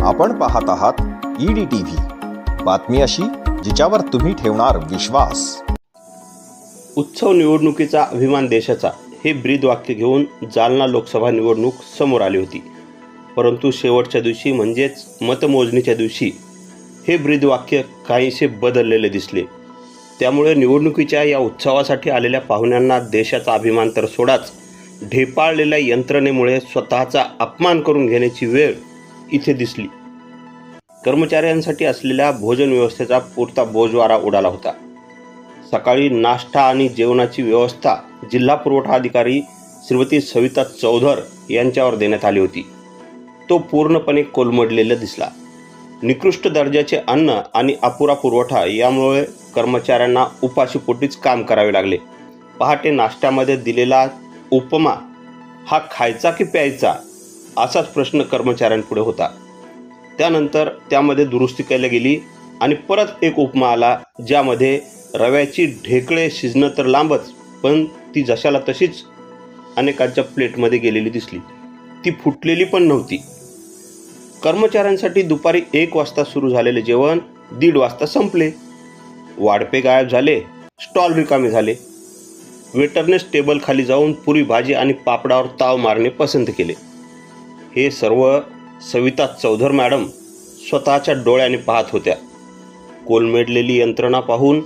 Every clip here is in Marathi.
आपण पाहत आहात ईडी टीव्ही बातमी अशी जिच्यावर तुम्ही ठेवणार विश्वास. उत्सव निवडणुकीचा अभिमान देशाचा हे ब्रीद वाक्य घेऊन जालना लोकसभा निवडणूक समोर आली होती. परंतु शेवटच्या दिवशी म्हणजेच मतमोजणीच्या दिवशी हे ब्रीद वाक्य काहीसे बदललेले दिसले. त्यामुळे निवडणुकीच्या या उत्सवासाठी आलेल्या पाहुण्यांना देशाचा अभिमान तर सोडाच ढेपाळलेल्या यंत्रणेमुळे स्वतःचा अपमान करून घेण्याची वेळ इथे दिसली. कर्मचाऱ्यांसाठी असलेल्या भोजन व्यवस्थेचा पुरता बोजवारा उडाला होता. सकाळी नाश्ता आणि जेवणाची व्यवस्था जिल्हा पुरवठा अधिकारी श्रीमती सविता चौधर यांच्यावर देण्यात आली होती. तो पूर्णपणे कोलमडलेला दिसला. निकृष्ट दर्जाचे अन्न आणि अपुरा पुरवठा यामुळे कर्मचाऱ्यांना उपाशीपोटीच काम करावे लागले. पहाटे नाश्त्यामध्ये दिलेला उपमा हा खायचा की प्यायचा? असाच प्रश्न कर्मचाऱ्यांपुढे होता. त्यानंतर त्यामध्ये दुरुस्ती केली गेली आणि परत एक उपमा आला ज्यामध्ये रव्याची ढेकळे शिजणं तर लांबच पण ती जशाला तशीच अनेकांच्या प्लेटमध्ये गेलेली दिसली. ती फुटलेली पण नव्हती. कर्मचाऱ्यांसाठी दुपारी एक वाजता सुरू झालेले जेवण दीड वाजता संपले. वाढपे गायब झाले स्टॉल रिकामे झाले. वेटरनेच टेबल खाली जाऊन पुरी भाजी आणि पापडावर ताव मारणे पसंत केले. हे सर्व सविता चौधर मॅडम स्वतःच्या डोळ्याने पाहत होत्या. कोलमेडलेली यंत्रणा पाहून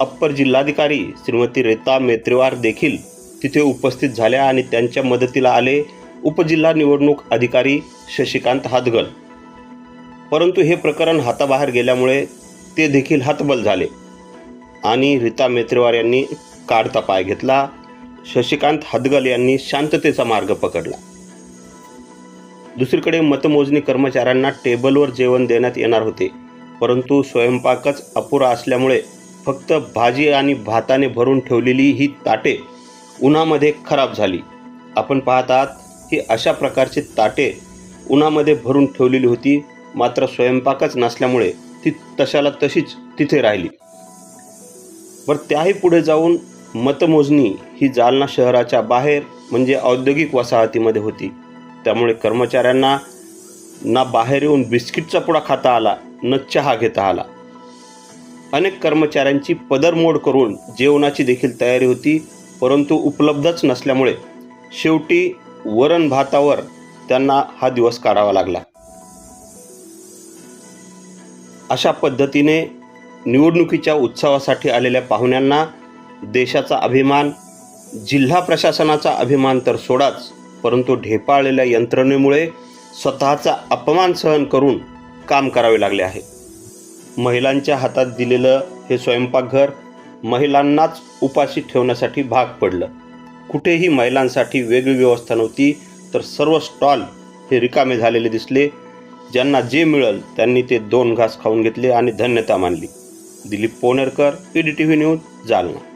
अप्पर जिल्हाधिकारी श्रीमती रेता मेत्रेवार देखील तिथे उपस्थित झाल्या आणि त्यांच्या मदतीला आले उपजिल्हा निवडणूक अधिकारी शशिकांत हातगल. परंतु हे प्रकरण हाताबाहेर गेल्यामुळे ते देखील हातबल झाले. आणि रीता मेत्रेवार यांनी काढता पाय घेतला. शशिकांत हदगल यांनी शांततेचा मार्ग पकडला. दुसरीकडे मतमोजणी कर्मचाऱ्यांना टेबलवर जेवण देण्यात येणार होते. परंतु स्वयंपाकच अपुरा असल्यामुळे फक्त भाजी आणि भाताने भरून ठेवलेली ही ताटे उन्हामध्ये खराब झाली. आपण पाहत आहात की अशा प्रकारची ताटे उन्हामध्ये भरून ठेवलेली होती मात्र स्वयंपाकच नसल्यामुळे ती तशाला तशीच तिथे राहिली. बरं त्याही पुढे जाऊन मतमोजणी ही जालना शहराच्या बाहेर म्हणजे औद्योगिक वसाहतीमध्ये होती. त्यामुळे कर्मचाऱ्यांना ना बाहेर येऊन बिस्किटचा पुडा खाता आला न चहा घेता आला. अनेक कर्मचाऱ्यांची पदरमोड करून जेवणाची देखील तयारी होती परंतु उपलब्धच नसल्यामुळे शेवटी वरण भातावर त्यांना हा दिवस काढावा लागला. अशा पद्धतीने निवडणुकीच्या उत्सवासाठी आलेल्या पाहुण्यांना देशाचा अभिमान जिल्हा प्रशासनाचा अभिमान तर सोडाच परंतु ढेपाळलेल्या यंत्रणेमुळे स्वतःचा अपमान सहन करून काम करावे लागले आहे. महिलांच्या हातात दिलेलं हे स्वयंपाकघर महिलांनाच उपाशी ठेवण्यासाठी भाग पडलं. कुठेही महिलांसाठी वेगळी व्यवस्था नव्हती तर सर्व स्टॉल हे रिकामे झालेले दिसले. ज्यांना जे मिळेल त्यांनी ते दोन घास खाऊन घेतले आणि धन्यता मानली. Dilip Ponerkar E D T V news Jalna.